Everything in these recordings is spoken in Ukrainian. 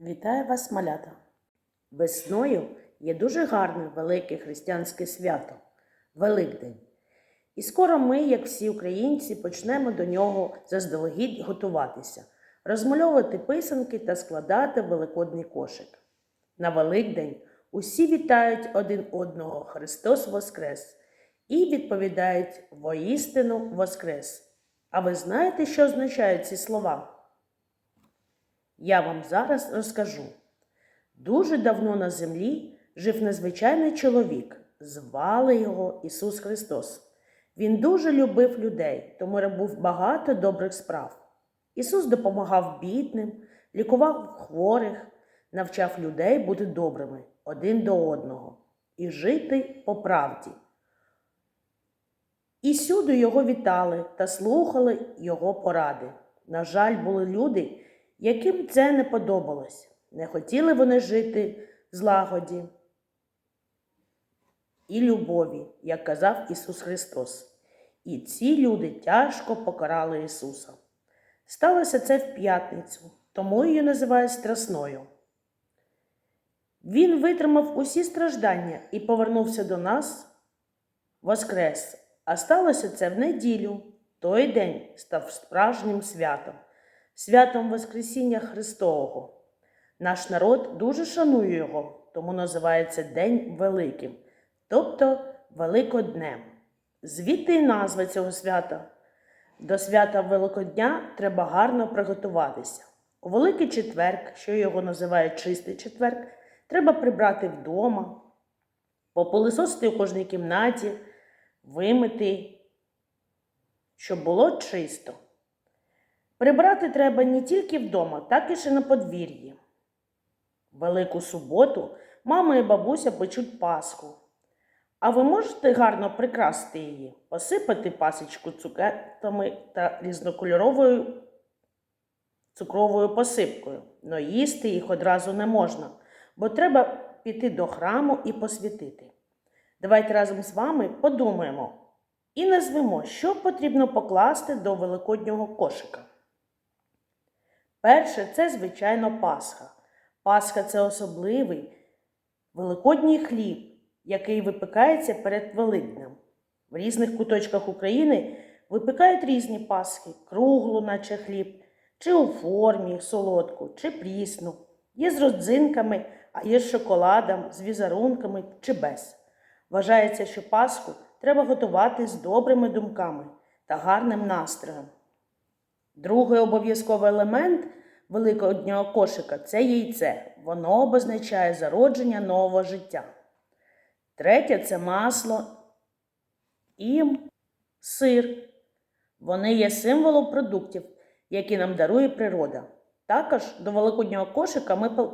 Вітаю вас, малята! Весною є дуже гарне велике християнське свято Великдень. І скоро ми, як всі українці, почнемо до нього заздалегідь готуватися, розмальовувати писанки та складати великодний кошик. На Великдень усі вітають один одного Христос Воскрес і відповідають воістину Воскрес. А ви знаєте, що означають ці слова? Я вам зараз розкажу. Дуже давно на землі жив незвичайний чоловік. Звали його Ісус Христос. Він дуже любив людей, тому робив багато добрих справ. Ісус допомагав бідним, лікував хворих, навчав людей бути добрими один до одного і жити по правді. І сюди його вітали та слухали його поради. На жаль, були люди, яким це не подобалось. Не хотіли вони жити в злагоді і любові, як казав Ісус Христос. І ці люди тяжко покарали Ісуса. Сталося це в п'ятницю, тому її називають Страсною. Він витримав усі страждання і повернувся до нас воскрес. А сталося це в неділю. Той день став справжнім святом, святом Воскресіння Христового. Наш народ дуже шанує його, тому називається День Великим, тобто Великоднем. Звідти й назва цього свята. До свята Великодня треба гарно приготуватися. У Великий четверг, що його називають чистий четверг, треба прибрати вдома, попилисосити у кожній кімнаті, вимити, щоб було чисто. Прибрати треба не тільки вдома, так і ще на подвір'ї. Велику суботу мама і бабуся печуть Пасху. А ви можете гарно прикрасити її, посипати пасочку цукетами та різнокольоровою цукровою посипкою. Но їсти їх одразу не можна, бо треба піти до храму і посвятити. Давайте разом з вами подумаємо і назвемо, що потрібно покласти до великоднього кошика. Перше це, звичайно, Пасха. Пасха це особливий великодній хліб, який випікається перед Великднем. В різних куточках України випікають різні пасхи, круглу, наче хліб, чи у формі солодку, чи прісну. Є з родзинками, а є з шоколадом, з візерунками чи без. Вважається, що Пасху треба готувати з добрими думками та гарним настроєм. Другий обов'язковий елемент великоднього кошика це яйце. Воно обозначає зародження нового життя. Третє це масло і сир. Вони є символом продуктів, які нам дарує природа. Також до великоднього кошика ми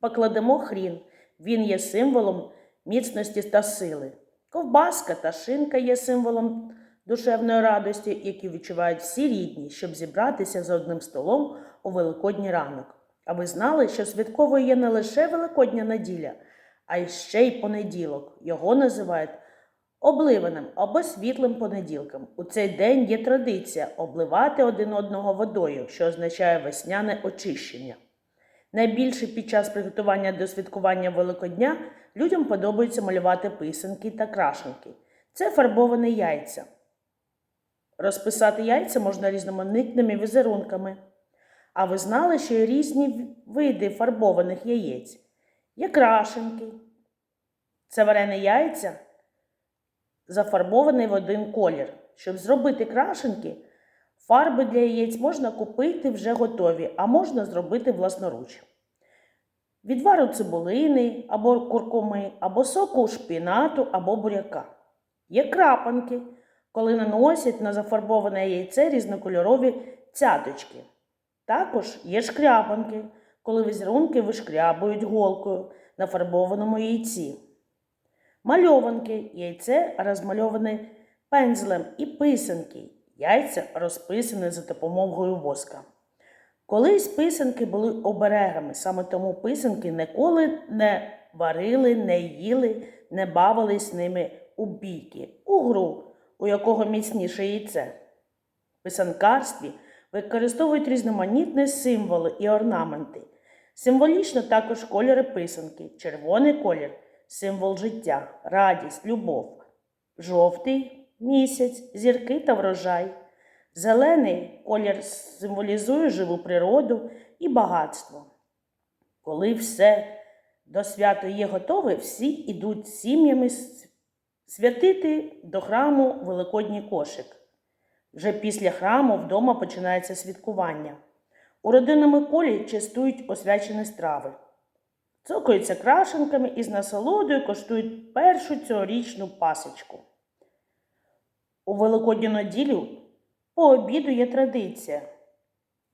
покладемо хрін. Він є символом міцності та сили. Ковбаска та шинка є символом душевної радості, які відчувають всі рідні, щоб зібратися за одним столом у великодній ранок. А ви знали, що святковою є не лише Великодня неділя, а й ще й понеділок. Його називають обливаним або світлим понеділком. У цей день є традиція обливати один одного водою, що означає весняне очищення. Найбільше під час приготування до святкування Великодня людям подобається малювати писанки та крашенки. Це фарбовані яйця. Розписати яйця можна різноманітними візерунками. А ви знали, що є різні види фарбованих яєць? Є крашенки. Це варені яйця, зафарбовані в один колір. Щоб зробити крашенки, фарби для яєць можна купити вже готові, а можна зробити власноруч. Відвару цибулини або куркуми, або соку шпінату або буряка. Є крапанки, коли наносять на зафарбоване яйце різнокольорові цяточки. Також є шкрябанки, коли візерунки вишкрябують голкою на фарбованому яйці. Мальованки яйце розмальоване пензлем і писанки. Яйця розписані за допомогою воска. Колись писанки були оберегами, саме тому писанки ніколи не варили, не їли, не бавились ними у бійки, у гру, у якого міцніше яйце. В писанкарстві використовують різноманітні символи і орнаменти. Символічно також кольори писанки. Червоний колір символ життя, радість, любов. Жовтий місяць, зірки та врожай. Зелений колір символізує живу природу і багатство. Коли все до свята є готове, всі йдуть сім'ями святити до храму Великодній кошик. Вже після храму вдома починається святкування. У родинному колі частують освячені страви. Цокаються крашенками і з насолодою коштують першу цьогорічну пасочку. У Великодню неділю по обіду є традиція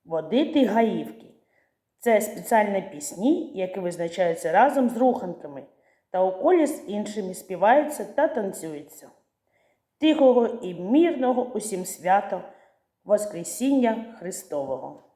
водити гаївки. Це спеціальні пісні, які визначаються разом з руханками, та у колі з іншими співаються та танцюються. Тихого і мирного усім свято Воскресіння Христового.